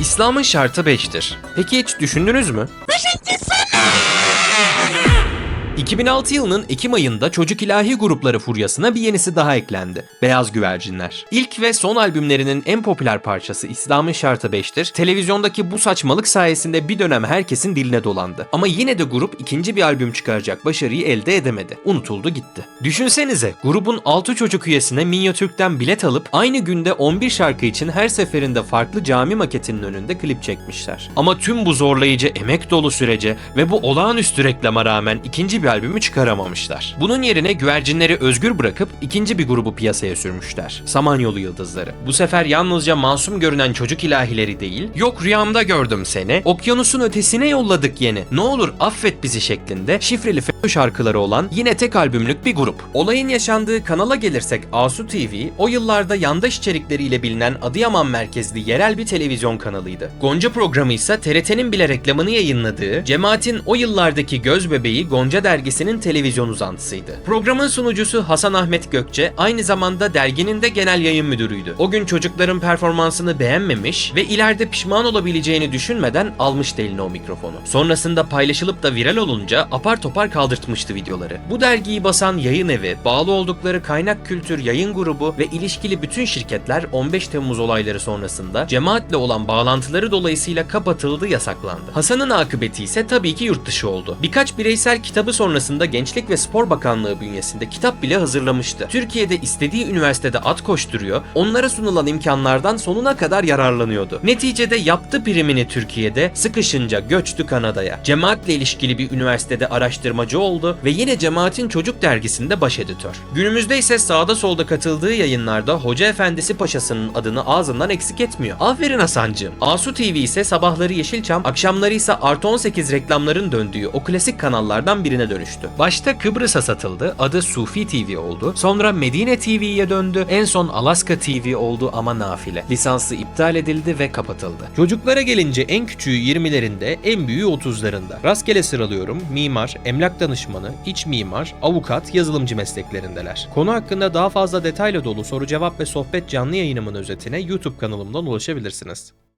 İslam'ın şartı 5'tir. Peki hiç düşündünüz mü? 2006 yılının Ekim ayında Çocuk İlahi Grupları furyasına bir yenisi daha eklendi. Beyaz Güvercinler. İlk ve son albümlerinin en popüler parçası İslam'ın Şartı 5'tir. Televizyondaki bu saçmalık sayesinde bir dönem herkesin diline dolandı. Ama yine de grup ikinci bir albüm çıkaracak başarıyı elde edemedi. Unutuldu gitti. Düşünsenize grubun 6 çocuk üyesine Minyatürk'ten bilet alıp aynı günde 11 şarkı için her seferinde farklı cami maketinin önünde klip çekmişler. Ama tüm bu zorlayıcı emek dolu sürece ve bu olağanüstü reklama rağmen ikinci bir albümü çıkaramamışlar. Bunun yerine güvercinleri özgür bırakıp ikinci bir grubu piyasaya sürmüşler. Samanyolu Yıldızları. Bu sefer yalnızca masum görünen çocuk ilahileri değil, yok rüyamda gördüm seni, okyanusun ötesine yolladık yeni, ne olur affet bizi şeklinde şifreli şarkıları olan yine tek albümlük bir grup. Olayın yaşandığı kanala gelirsek Asu TV, o yıllarda yandaş içerikleriyle bilinen Adıyaman merkezli yerel bir televizyon kanalıydı. Gonca programı ise TRT'nin bile reklamını yayınladığı, cemaatin o yıllardaki göz bebeği Gonca dergisinin televizyon uzantısıydı. Programın sunucusu Hasan Ahmet Gökçe aynı zamanda derginin de genel yayın müdürüydü. O gün çocukların performansını beğenmemiş ve ileride pişman olabileceğini düşünmeden almıştı eline o mikrofonu. Sonrasında paylaşılıp da viral olunca apar topar kaldırtmıştı videoları. Bu dergiyi basan yayın evi, bağlı oldukları kaynak kültür yayın grubu ve ilişkili bütün şirketler 15 Temmuz olayları sonrasında cemaatle olan bağlantıları dolayısıyla kapatıldı, yasaklandı. Hasan'ın akıbeti ise tabii ki yurt dışı oldu. Birkaç bireysel kitabı sonrasında Gençlik ve Spor Bakanlığı bünyesinde kitap bile hazırlamıştı. Türkiye'de istediği üniversitede at koşturuyor, onlara sunulan imkanlardan sonuna kadar yararlanıyordu. Neticede yaptı primini Türkiye'de, sıkışınca göçtü Kanada'ya. Cemaatle ilişkili bir üniversitede araştırmacı oldu ve yine Cemaatin Çocuk Dergisi'nde baş editör. Günümüzde ise sağda solda katıldığı yayınlarda Hoca Efendisi Paşası'nın adını ağzından eksik etmiyor. Aferin Hasancığım. Asu TV ise sabahları Yeşilçam, akşamları ise Artı 18 reklamların döndüğü o klasik kanallardan birine dönüştü. Başta Kıbrıs'a satıldı, adı Sufi TV oldu. Sonra Medine TV'ye döndü, en son Alaska TV oldu ama nafile. Lisansı iptal edildi ve kapatıldı. Çocuklara gelince en küçüğü 20'lerinde, en büyüğü 30'larında. Rastgele sıralıyorum, mimar, emlak danışmanı, iç mimar, avukat, yazılımcı mesleklerindeler. Konu hakkında daha fazla detayla dolu soru cevap ve sohbet canlı yayınımın özetine YouTube kanalımdan ulaşabilirsiniz.